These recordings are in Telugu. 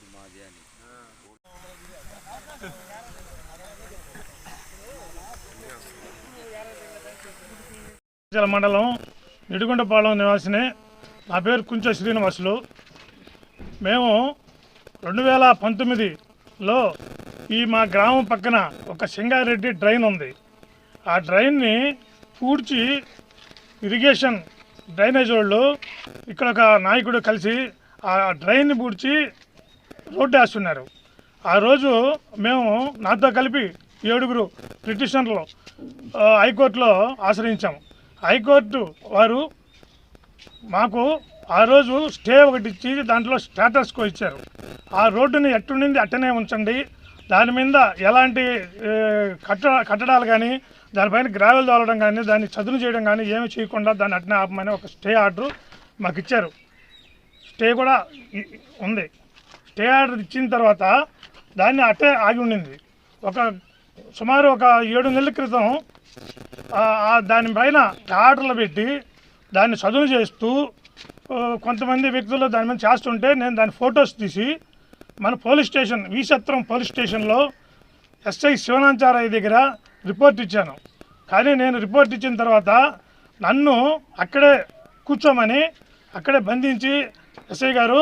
దారి మాది అని. మండలం నిడుగుండపాలెం నివాసిని. నా పేరు కుంచ శ్రీనివాసులు. మేము రెండు వేల పంతొమ్మిదిలో ఈ మా గ్రామం పక్కన ఒక సింగారెడ్డి డ్రైన్ ఉంది. ఆ డ్రైన్ని పూడ్చి ఇరిగేషన్ డ్రైనేజ్ వాళ్ళు ఇక్కడ ఒక నాయకుడు కలిసి ఆ డ్రైన్ని పూడ్చి రోడ్డు వేస్తున్నారు. ఆ రోజు మేము నాతో కలిపి ఏడుగురు పిటిషనర్లు హైకోర్టులో ఆశ్రయించాము హైకోర్టు వారు మాకు ఆ రోజు స్టే ఒకటి ఇచ్చి దాంట్లో స్టేటస్కో ఇచ్చారు. ఆ రోడ్డుని ఎట్టుండింది అట్టనే ఉంచండి. దాని మీద ఎలాంటి కట్ట కట్టడాలు కానీ దానిపైన గ్రావెల్ తోలడం కానీ దాన్ని చదును చేయడం కానీ ఏమి చేయకుండా దాన్ని అట్టనే ఆపమని ఒక స్టే ఆర్డర్ మాకు ఇచ్చారు. స్టే కూడా ఉంది. స్టే ఆర్డర్ ఇచ్చిన తర్వాత దాన్ని అట్టే ఆగి ఉండింది. ఒక సుమారు ఒక ఏడు నెలల క్రితం దానిపైన ఆర్డర్లు పెట్టి దాన్ని చదువు చేస్తూ కొంతమంది వ్యక్తులు దాని మీద చేస్తుంటే నేను దాని ఫొటోస్ తీసి మన పోలీస్ స్టేషన్ వీసత్రం పోలీస్ స్టేషన్లో ఎస్ఐ శివనాచారయ్య దగ్గర రిపోర్ట్ ఇచ్చాను. కానీ నేను రిపోర్ట్ ఇచ్చిన తర్వాత నన్ను అక్కడే కూర్చోమని అక్కడే బంధించి ఎస్ఐ గారు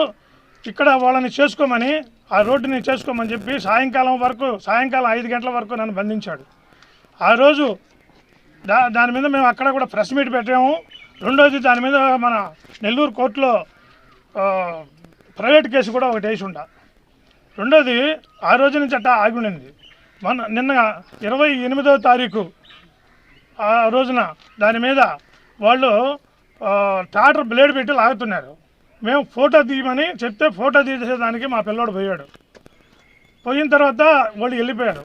ఇక్కడ వాళ్ళని చేసుకోమని ఆ రోడ్డుని చేసుకోమని చెప్పి సాయంకాలం వరకు సాయంకాలం ఐదు గంటల వరకు నన్ను బంధించాడు. ఆ రోజు దా దాని మీద మేము అక్కడ కూడా ప్రెస్ మీట్ పెట్టాము. రెండోది దాని మీద మన నెల్లూరు కోర్టులో ప్రైవేట్ కేసు కూడా ఒకటి వేసి ఉండ. రెండోది ఆ రోజు నుంచి అట్టా ఆగి ఉండింది. మన నిన్న ఇరవై ఎనిమిదవ తారీఖు ఆ రోజున దాని మీద వాళ్ళు టాటర్ బ్లేడ్ పెట్టి లాగుతున్నారు. మేము ఫోటో తీయమని చెప్తే ఫోటో తీసేదానికి మా పిల్లోడు పోయాడు. పోయిన తర్వాత వాళ్ళు వెళ్ళిపోయారు.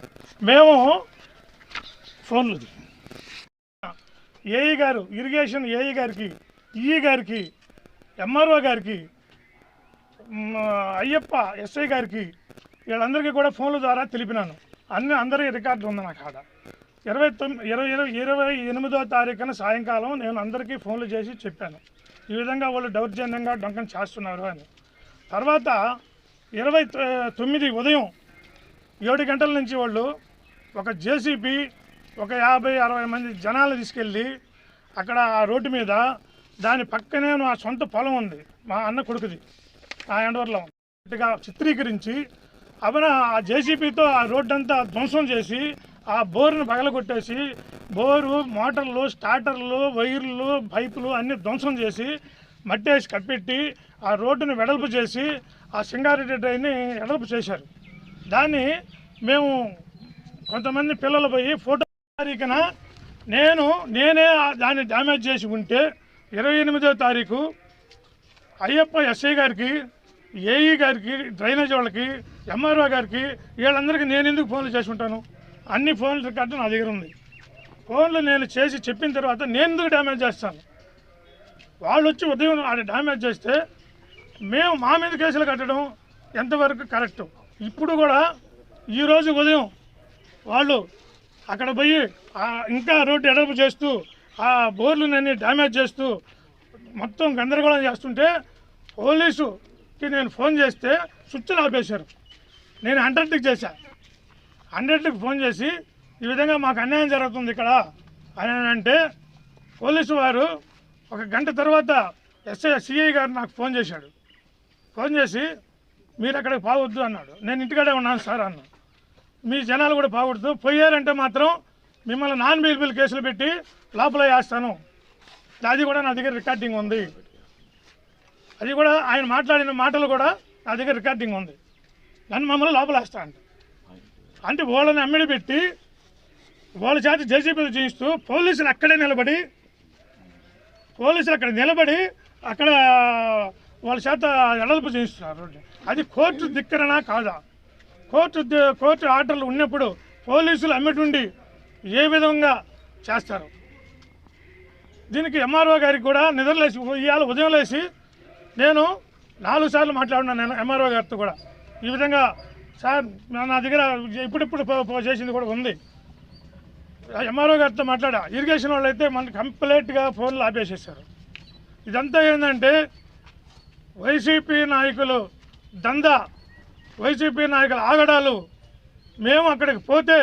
మేము ఫోన్లు ఏఈ గారు ఇరిగేషన్ ఏఈ గారికి ఈఈ గారికి ఎంఆర్ఓ గారికి అయ్యప్ప ఎస్ఐ గారికి వీళ్ళందరికీ కూడా ఫోన్ల ద్వారా తెలిపినాను. అన్ని అందరి రికార్డు ఉంది నాకు ఆడ ఇరవై తొమ్మిది ఇరవై ఇరవై ఇరవై ఎనిమిదో తారీఖున సాయంకాలం నేను అందరికీ ఫోన్లు చేసి చెప్పాను. ఈ విధంగా వాళ్ళు దౌర్జన్యంగా డొంకం చేస్తున్నారు అని. తర్వాత ఇరవై తొమ్మిది ఉదయం ఏడు గంటల నుంచి వాళ్ళు ఒక జేసీబీ ఒక యాభై అరవై మంది జనాలు తీసుకెళ్ళి అక్కడ ఆ రోడ్డు మీద దాని పక్కనే నా సొంత పొలం ఉంది మా అన్న కొడుకుది ఆ ఎండవర్లో చిత్రీకరించి అవన ఆ జేసీబీతో ఆ రోడ్డంతా ధ్వంసం చేసి ఆ బోరును పగలగొట్టేసి బోరు మోటార్లు స్టార్టర్లు వైర్లు పైపులు అన్ని ధ్వంసం చేసి మట్టేసి కప్పెట్టి ఆ రోడ్డుని వెడల్పు చేసి ఆ సింగారెడ్డి డ్రైన్ని వెడల్పు చేశారు. దాన్ని మేము కొంతమంది పిల్లలు పోయి ఫోటో తారీఖున నేను నేనే ఆ- దాన్ని డ్యామేజ్ చేసి ఉంటే ఇరవై ఎనిమిదో తారీఖు అయ్యప్ప ఎస్ఐ గారికి ఏఈ గారికి డ్రైనేజ్ వాళ్ళకి ఎంఆర్ఓ గారికి వీళ్ళందరికీ నేను ఎందుకు ఫోన్లు చేసి ఉంటాను? అన్ని ఫోన్ల రికార్డు నా దగ్గర ఉంది. ఫోన్లు నేను చేసి చెప్పిన తర్వాత నేను ఎందుకు డ్యామేజ్ చేస్తాను? వాళ్ళు వచ్చి ఉదయం అది డ్యామేజ్ చేస్తే మేము మా మీద కేసులు కట్టడం ఎంతవరకు కరెక్ట్? ఇప్పుడు కూడా ఈరోజు ఉదయం వాళ్ళు అక్కడ పోయి ఇంకా రోడ్డు ఎడపు చేస్తూ ఆ బోర్లునన్నీ డ్యామేజ్ చేస్తూ మొత్తం గందరగోళం చేస్తుంటే పోలీసుకి నేను ఫోన్ చేస్తే స్విచ్లు ఆపేశారు. నేను అంటర్టిక్ చేశా. హండ్రెడ్కి ఫోన్ చేసి ఈ విధంగా మాకు అన్యాయం జరుగుతుంది ఇక్కడ అని అంటే పోలీసు వారు ఒక గంట తర్వాత ఎస్ఐ సిఐ గారు నాకు ఫోన్ చేశాడు. ఫోన్ చేసి మీరు అక్కడికి పోవద్దు అన్నాడు. నేను ఇంటికాడే ఉన్నాను సార్ అన్నా. మీ జనాలు కూడా పోకూడదు. పోయారంటే మాత్రం మిమ్మల్ని నాన్ బిల్ కేసులు పెట్టి లోపల వేస్తాను. అది కూడా నా దగ్గర రికార్డింగ్ ఉంది. అది కూడా ఆయన మాట్లాడిన మాటలు కూడా నా దగ్గర రికార్డింగ్ ఉంది. నన్ను మమ్మల్ని లోపల వేస్తా అంట అంటే వాళ్ళని అమ్మిడి పెట్టి వాళ్ళ చేత జేసీబీలు చేయిస్తూ పోలీసులు అక్కడే నిలబడి పోలీసులు అక్కడ నిలబడి అక్కడ వాళ్ళ చేత ఎడల్పు చేయిస్తున్నారు. అది కోర్టు ధిక్కరణ కాదా? కోర్టు కోర్టు ఆర్డర్లు ఉన్నప్పుడు పోలీసులు అమ్మిటుండి ఏ విధంగా చేస్తారు? దీనికి ఎంఆర్ఓ గారికి కూడా నిద్రలేసి ఇవాళ ఉదయం లేచి నేను నాలుగు సార్లు మాట్లాడినాను నేను ఎంఆర్ఓ గారితో కూడా. ఈ విధంగా సార్ నా దగ్గర ఇప్పుడిప్పుడు పో- చేసింది కూడా ఉంది. ఎంఆర్ఓ గారితో మాట్లాడా. ఇరిగేషన్ వాళ్ళు అయితే మన కంప్లీట్గా ఫోన్లు ఆపేసేసారు ఇదంతా ఏంటంటే వైసీపీ నాయకులు దందా వైసీపీ నాయకుల ఆగడాలు మేము అక్కడికి పోతే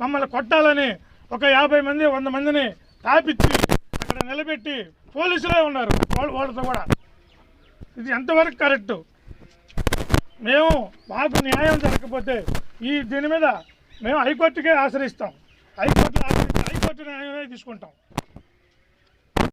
మమ్మల్ని కొట్టాలని ఒక యాభై మంది వంద మందిని తాపిచ్చి అక్కడ నిలబెట్టి పోలీసులే ఉన్నారు. వాళ్ళు వాళ్ళతో కూడా. ఇది ఎంతవరకు కరెక్టు? మేము మాకు న్యాయం జరగకపోతే ఈ దీని మీద మేము హైకోర్టుకే ఆశ్రయిస్తాం. హైకోర్టు ఆశ్రయిస్తే హైకోర్టు న్యాయమే తీసుకుంటాం.